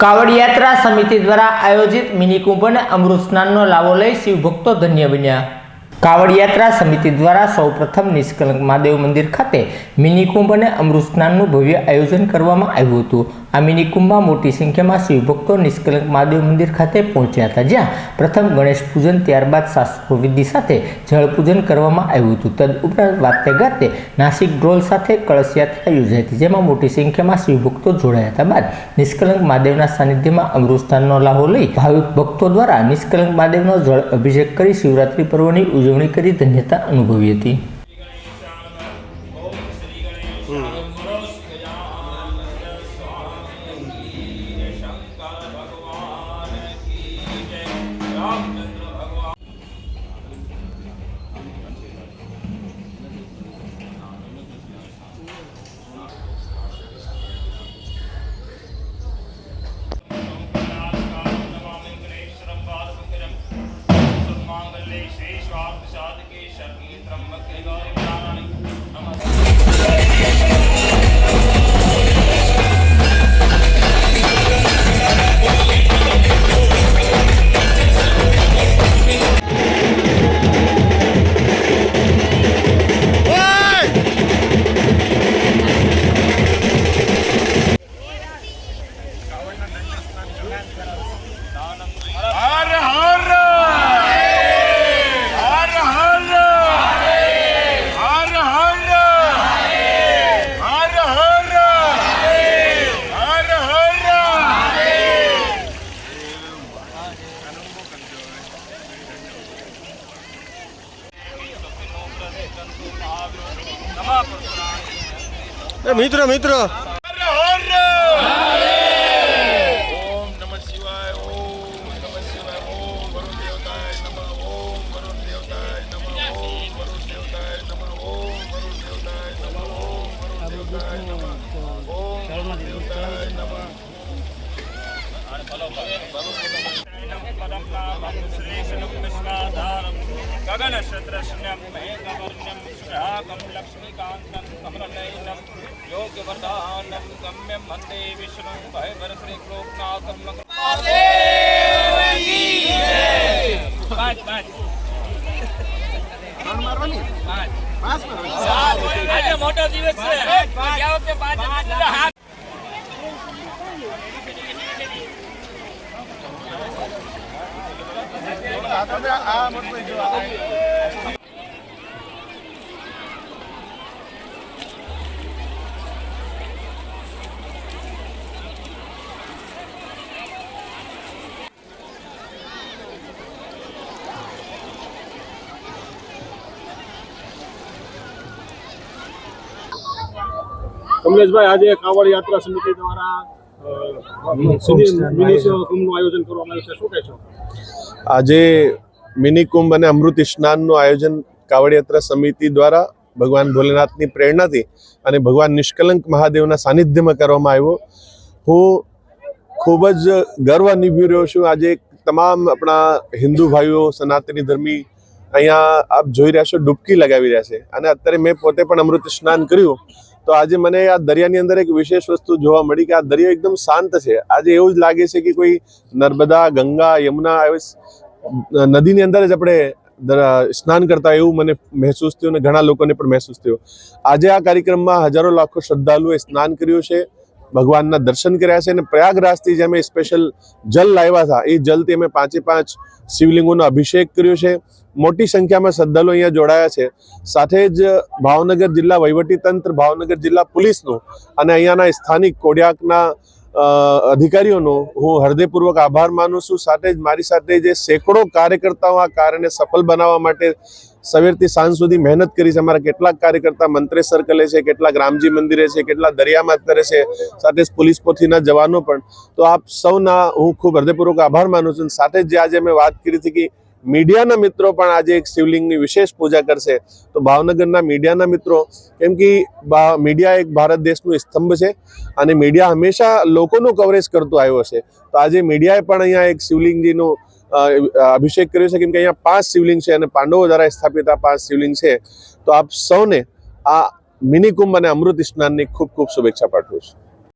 કાવડ યાત્રા સમિતિ દ્વારા આયોજિત મિની કુંભ અને અમૃત સ્નાનનો લાવો લઈ શિવભક્તો ધન્ય બન્યા. કાવડ યાત્રા સમિતિ દ્વારા સૌપ્રથમ નિષ્કલંક મહાદેવ મંદિર ખાતે મિની કુંભ અને અમૃત સ્નાનનું ભવ્ય આયોજન કરવામાં આવ્યું હતું. આ મિની મોટી સંખ્યામાં શિવભક્તો નિષ્કલંક મહાદેવ મંદિર ખાતે પહોંચ્યા હતા. જ્યાં પ્રથમ ગણેશ પૂજન, ત્યારબાદ શાસ્ત્રો વિધિ સાથે જળ પૂજન કરવામાં આવ્યું હતું. તદુપરાંત વાતે ગાતે નાસિક ઢોલ સાથે કળશ યાત્રા યોજાઈ હતી, જેમાં મોટી સંખ્યામાં શિવભક્તો જોડાયા હતા. બાદ નિષ્કલંક મહાદેવના સાનિધ્યમાં અમૃતસ્થાનનો લાહો લઈ ભાવિક ભક્તો દ્વારા નિષ્કલંક મહાદેવનો જળ અભિષેક કરી શિવરાત્રી પર્વની ઉજવણી કરી ધન્યતા અનુભવી હતી હર એ મિત્ર મિત્ર गगनक्षत्रशून्यं मेघवर्ण्यं शुभाकं लक्ष्मीकान्तं कमलनयनं योग्यवरदानं गम्यं वन्दे विष्णुं भयवरश्रीलोकनाथं પાંચ પાંચ પાંચ આજે મોટો દિવસ છે ગયા વખતે પાંચ હતા. હાથ કમલેશભાઈ આજે કાવડ યાત્રા સમિતિ દ્વારા અ, મિની મિની કુંભનું આયોજન કરવામાં આવ્યું છે. શું કહેશો આજે મિની કુંભ અને અમૃત સ્નાનનું આયોજન કાવડ યાત્રા સમિતિ દ્વારા ભગવાન ભોલેનાથની પ્રેરણાથી અને ભગવાન નિષ્કલંક મહાદેવના સાનિધ્યમાં કરવામાં આવ્યો. હું ખૂબ જ ગર્વ નિભી રહ્યો છું. આજે તમામ આપણા હિન્દુ ભાઈઓ સનાતની ધર્મી અહીંયા આપ જોઈ રહ્યા છો ડૂબકી લગાવી રહ્યા છે. અને અત્યારે મેં પોતે પણ અમૃત સ્નાન કર્યું. તો આજે મને આ દરિયાની અંદર એક વિશેષ વસ્તુ જોવા મળી કે આ દરિયો એકદમ શાંત છે. આજે એવું જ લાગે છે કે કોઈ નર્મદા, ગંગા, યમુના નદીની અંદર જ આપણે સ્નાન કરતા એવું મને મહેસૂસ થયું અને ઘણા લોકોને પણ મહેસૂસ થયું. આજે આ કાર્યક્રમમાં હજારો લાખો શ્રદ્ધાળુઓએ સ્નાન કર્યું છે, ભગવાનના દર્શન કર્યા છે અને પ્રયાગરાજથી જે અમે સ્પેશિયલ જલ લાવ્યા હતા, એ જલથી અમે પાંચે પાંચ શિવલિંગોનો અભિષેક કર્યો છે. મોટી સંખ્યામાં શ્રદ્ધાળુઓ અહીંયા જોડાયા છે. સાથે જ ભાવનગર જિલ્લા વહીવટી તંત્ર ભાવનગર જિલ્લા પોલીસનું અને અહીંયાના સ્થાનિક કોડિયાકના અધિકારીઓનો હું હૃદયપૂર્વક આભાર માનું છું. સાથે જ મારી સાથે જે સેંકડો કાર્યકર્તાઓ આ કાર્યને સફળ બનાવવા માટે સવારથી સાંજ સુધી મહેનત કરી છે. અમારા કેટલાક કાર્યકર્તા મંત્રે સર્કલે છે, કેટલાક રામજી મંદિરે છે કેટલા દરિયામાં અત્યારે છે, સાથે જ પોલીસ પોથીના જવાનો પણ. તો આપ સૌના હું ખૂબ હૃદયપૂર્વક આભાર માનું છું. સાથે જ જે આજે મેં વાત કરી હતી કે મીડિયાના મિત્રો પણ આજે એક શિવલિંગની વિશેષ પૂજા કરશે. તો ભાવનગરના મીડિયાના મિત્રો, કેમ કે મીડિયા એક ભારત દેશનું સ્તંભ છે અને મીડિયા હંમેશા લોકોનું કવરેજ કરતું આવ્યો છે. તો આજે મીડિયાએ પણ અહીંયા એક શિવલિંગજીનું અભિષેક કર્યો છે. કેમ કે અહીંયા પાંચ શિવલિંગ છે અને પાંડવો દ્વારા સ્થાપિત આ પાંચ શિવલિંગ છે. તો આપ સૌને આ મિનિકુંભ અને અમૃત સ્નાનની ખૂબ ખૂબ શુભેચ્છા પાઠવું છું.